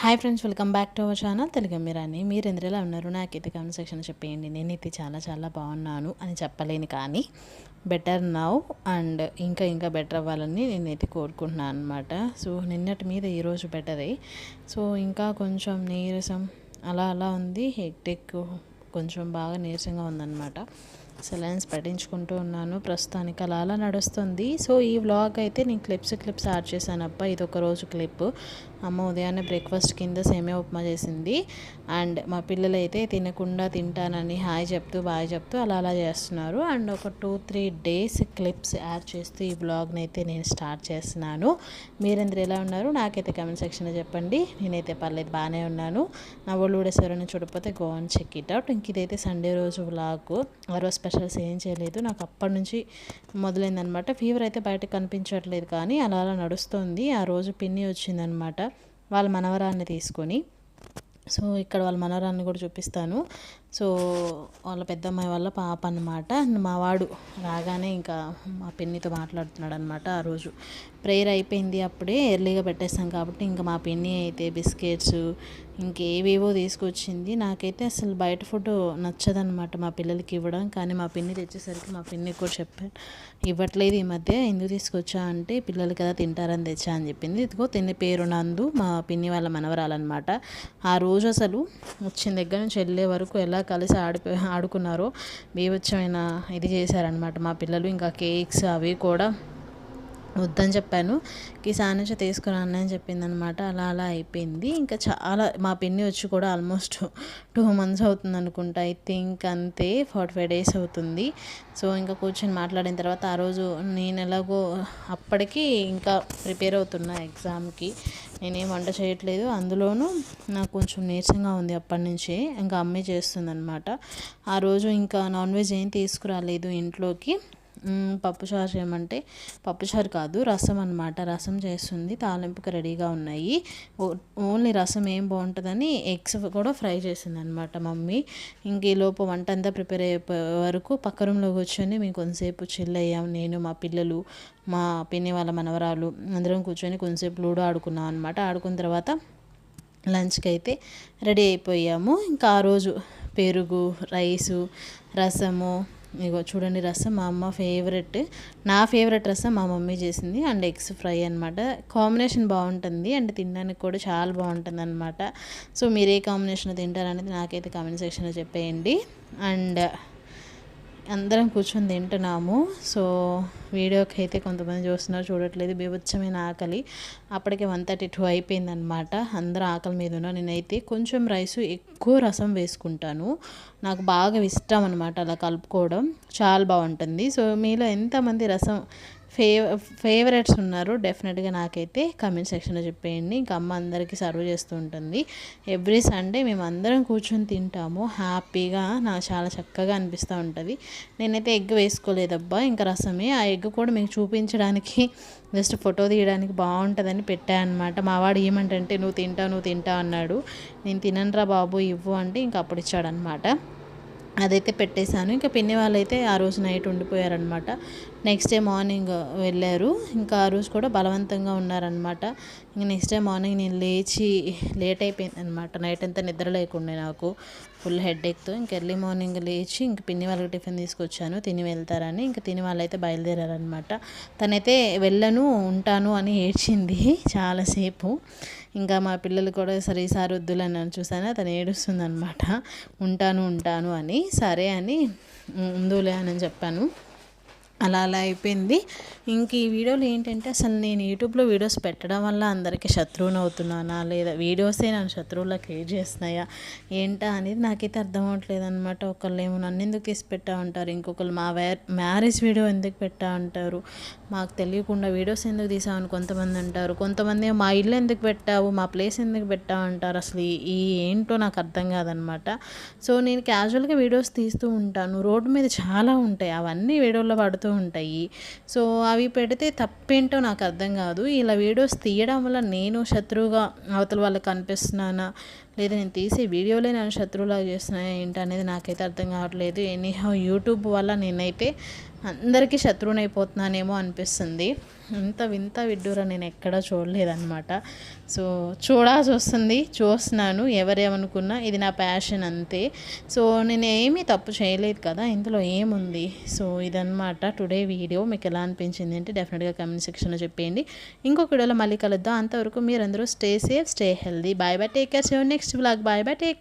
Hi friends welcome back to our channel Telugu మీరాన్ని మీరు ఎందులో ఉన్నారు? నాకైతే కామెంట్ సెక్షన్ చెప్పేయండి. నేనైతే చాలా చాలా బాగున్నాను అని చెప్పలేను కానీ బెటర్ నౌ అండ్ ఇంకా ఇంకా బెటర్ అవ్వాలని నేనైతే కోరుకుంటున్నాను అనమాట సో నిన్నటి మీద ఈరోజు బెటరే సో ఇంకా కొంచెం నీరసం అలా అలా ఉంది. హెక్టెక్ కొంచెం బాగా నీరసంగా ఉందన్నమాట. సెలైన్స్ పట్టించుకుంటూ ఉన్నాను. ప్రస్తుతానికి అలా అలా నడుస్తుంది. సో ఈ వ్లాగ్ అయితే నేను క్లిప్స్ క్లిప్స్ యాడ్ చేశాను. అబ్బా ఇది ఒక రోజు క్లిప్ అమ్మ ఉదయాన్నే బ్రేక్ఫాస్ట్ కింద సేమే ఉప్మా చేసింది. అండ్ మా పిల్లలు అయితే తినకుండా తింటానని హాయ్ చెప్తూ బాయ్ చెప్తూ అలా అలా చేస్తున్నారు. అండ్ ఒక two three days clips add చేస్తూ ఈ బ్లాగ్ని అయితే నేను స్టార్ట్ చేస్తున్నాను. మీరందరూ ఎలా ఉన్నారు? నాకైతే కమెంట్ సెక్షన్లో చెప్పండి. నేనైతే పర్లేదు బాగానే ఉన్నాను. నా వాళ్ళు కూడా ఎవరైనా చూడకపోతే go and check it out ఇంక ఇదైతే సండే రోజు వ్లాగ్ ఆ రోజు స్పెషల్స్ ఏం చేయలేదు. నాకు అప్పటి నుంచి మొదలైందనమాట. ఫీవర్ అయితే బయటకు కనిపించట్లేదు కానీ అలా అలా నడుస్తుంది. ఆ రోజు పిన్ని వచ్చిందనమాట వాళ్ళ మనవరాన్ని తీసుకొని. సో ఇక్కడ వాళ్ళ మనవరాన్ని కూడా చూపిస్తాను. సో వాళ్ళ పెద్దమ్మాయి వాళ్ళ పాప అనమాట మా వాడు రాగానే ఇంకా మా పిన్నితో మాట్లాడుతున్నాడు అనమాట ఆ రోజు. ప్రేయర్ అయిపోయింది అప్పుడే ఎర్లీగా పెట్టేస్తాం కాబట్టి ఇంకా మా పిన్ని అయితే బిస్కెట్స్ ఇంకేవేవో తీసుకొచ్చింది. నాకైతే అసలు బయట ఫుడ్ నచ్చదనమాట మా పిల్లలకి ఇవ్వడం. కానీ మా పిన్ని తెచ్చేసరికి మా పిన్ని కూడా చెప్పాను ఇవ్వట్లేదు ఈ మధ్య ఎందుకు తీసుకొచ్చా? అంటే పిల్లలు కదా తింటారని తెచ్చా అని చెప్పింది. ఇదిగో తిన్న పేరు నందు మా పిన్ని వాళ్ళ మనవరాలన్నమాట. ఆ రోజు అసలు వచ్చిన దగ్గర నుంచి వెళ్ళే వరకు ఎలా కలిసి ఆడిపో ఆడుకున్నారో బీభత్సమైన ఇది చేశారనమాట మా పిల్లలు. ఇంకా కేక్స్ అవి కూడా వద్దని చెప్పాను. కిసాన్ నుంచి తీసుకురాను అని చెప్పింది అనమాట అలా అలా అయిపోయింది. ఇంకా చాలా మా పిన్ని వచ్చి కూడా ఆల్మోస్ట్ టూ మంత్స్ అవుతుంది అనుకుంటా. ఐ థింక్ అంతే ఫార్టీ ఫైవ్ డేస్ అవుతుంది. సో ఇంకా కూర్చొని మాట్లాడిన తర్వాత ఆ రోజు నేను ఎలాగో అప్పటికి ఇంకా ప్రిపేర్ అవుతున్నా ఎగ్జామ్కి. నేనేం వంట చేయట్లేదు. అందులోనూ నాకు కొంచెం నీరసంగా ఉంది అప్పటి నుంచి. ఇంకా అమ్మే చేస్తుంది అనమాట ఆ రోజు ఇంకా నాన్ వెజ్ ఏం తీసుకురాలేదు ఇంట్లోకి. పప్పుచారు చేయమంటే పప్పుచారు కాదు రసం అనమాట రసం చేస్తుంది తాలింపుకి రెడీగా ఉన్నాయి. ఓన్లీ రసం ఏం బాగుంటుందని ఎగ్స్ కూడా ఫ్రై చేసింది అనమాట మమ్మీ. ఇంక ఈలోపు వంట అంతా ప్రిపేర్ అయిపోయే వరకు పక్క రూమ్లో కూర్చొని మేము కొంతసేపు చిల్ అయ్యాం. నేను మా పిల్లలు మా పిన్ని వాళ్ళ మనవరాలు అందరం కూర్చొని కొంతసేపు లూడో ఆడుకున్నాం అనమాట ఆడుకున్న తర్వాత లంచ్కి అయితే రెడీ అయిపోయాము. ఇంకా ఆ రోజు పెరుగు రైసు రసము ఇగో చూడండి రసం మా అమ్మ ఫేవరెట్ నా ఫేవరెట్ రసం మా మమ్మీ చేసింది. అండ్ ఎగ్స్ ఫ్రై అనమాట కాంబినేషన్ బాగుంటుంది. అండ్ తినడానికి కూడా చాలా బాగుంటుంది అనమాట సో మీరు ఏ కాంబినేషన్ తింటారనేది నాకైతే కామెంట్ సెక్షన్లో చెప్పేయండి. అండ్ అందరం కూర్చొని తింటున్నాము. సో వీడియోకి అయితే కొంతమంది చూస్తున్నారు చూడట్లేదు. బీభత్సమైన ఆకలి. అప్పటికే వన్ థర్టీ టూ అయిపోయిందనమాట అందరూ ఆకలి మీద ఉన్నా నేనైతే కొంచెం రైస్ ఎక్కువ రసం వేసుకుంటాను. నాకు బాగా ఇష్టం అనమాట అలా కలుపుకోవడం. చాలా బాగుంటుంది. సో మీలో ఎంతమంది రసం ఫేవ ఫేవరెట్స్ ఉన్నారు. డెఫినెట్గా నాకైతే కమెంట్ సెక్షన్లో చెప్పేయండి. ఇంకా అమ్మ అందరికీ సర్వ్ చేస్తూ ఉంటుంది. ఎవ్రీ సండే మేము అందరం కూర్చొని తింటాము. హ్యాపీగా నాకు చాలా చక్కగా అనిపిస్తూ ఉంటుంది. నేనైతే ఎగ్ వేసుకోలేదబ్బా. ఇంకా రసమే. ఆ ఎగ్ కూడా మీకు చూపించడానికి జస్ట్ ఫోటో తీయడానికి బాగుంటుందని పెట్టాను అనమాట మావాడు ఏమంటే నువ్వు తింటావు నువ్వు తింటావు అన్నాడు. నేను తిననురా బాబు ఇవ్వు అంటే ఇంక అప్పుడు ఇచ్చాడనమాట అదైతే పెట్టేశాను. ఇంకా పిన్ని వాళ్ళైతే ఆ రోజు నైట్ ఉండిపోయారనమాట నెక్స్ట్ డే మార్నింగ్ వెళ్ళారు. ఇంకా ఆ రోజు కూడా బలవంతంగా ఉన్నారనమాట ఇంక నెక్స్ట్ డే మార్నింగ్ నేను లేచి లేట్ అయిపోయింది అనమాట నైట్ అంతా నిద్ర లేకుండే నాకు. ఫుల్ హెడ్ ఎక్తో ఇంక ఎర్లీ మార్నింగ్ లేచి ఇంక పిన్ని వాళ్ళకి టిఫిన్ తీసుకొచ్చాను. తిని వెళ్తారని ఇంక తిని వాళ్ళైతే బయలుదేరారనమాట తనైతే వెళ్ళను ఉంటాను అని ఏడ్చింది చాలాసేపు ఇంకా మా పిల్లలు కూడా సరే సార్ వద్దులని నన్ను చూసాను తను ఏడుస్తుంది అనమాట ఉంటాను ఉంటాను అని. సరే అని ఉందులే అని చెప్పాను. అలా అలా అయిపోయింది. ఇంక ఈ వీడియోలు ఏంటంటే అసలు నేను యూట్యూబ్లో వీడియోస్ పెట్టడం వల్ల అందరికీ శత్రువుని అవుతున్నానా? లేదా వీడియోసే నన్ను శత్రువులా క్రియేట్ చేస్తున్నాయా? ఏంటా అనేది నాకైతే అర్థం అవ్వట్లేదు అనమాట ఒకళ్ళు ఏమో నన్ను ఎందుకు తీసి పెట్టా ఉంటారు? ఇంకొకరు మా మ్యారేజ్ వీడియో ఎందుకు పెట్టా అంటారు మాకు తెలియకుండా వీడియోస్ ఎందుకు తీసామని కొంతమంది అంటారు. కొంతమంది మా ఇల్లు ఎందుకు పెట్టావు? మా ప్లేస్ ఎందుకు పెట్టావు అంటారు అసలు ఈ ఏంటో నాకు అర్థం కాదనమాట సో నేను క్యాజువల్గా వీడియోస్ తీస్తూ ఉంటాను. రోడ్డు మీద చాలా ఉంటాయి. అవన్నీ వీడియోలో పడుతూ ఉంటాయి. సో అవి పెడితే తప్పేంటో నాకు అర్థం కాదు. ఇలా వీడియోస్ తీయడం వల్ల నేను శత్రువుగా అవతల వాళ్ళకి కనిపిస్తున్నానా? లేదా నేను తీసే వీడియోలే నన్ను శత్రువులాగా చేస్తున్నాయా? ఏంటనేది నాకైతే అర్థం కావట్లేదు. ఎనీహౌ యూట్యూబ్ వల్ల నేనైతే అందరికీ శత్రువునైపోతున్నానేమో అనిపిస్తుంది. ఇంత వింత విడ్డూర నేను ఎక్కడా చూడలేదన్నమాట. సో చూడాల్సి వస్తుంది. చూస్తున్నాను ఎవరేమనుకున్నా ఇది నా ప్యాషన్ అంతే. సో నేను ఏమీ తప్పు చేయలేదు కదా ఇందులో ఏముంది? సో ఇదనమాట టుడే వీడియో మీకు ఎలా అనిపించింది అంటే డెఫినెట్గా కమెంట్ సెక్షన్లో చెప్పేయండి. ఇంకొక వీడియోలో మళ్ళీ కలుద్దాం. అంతవరకు మీరందరూ stay safe stay healthy bye bye take care next vlog bye bye take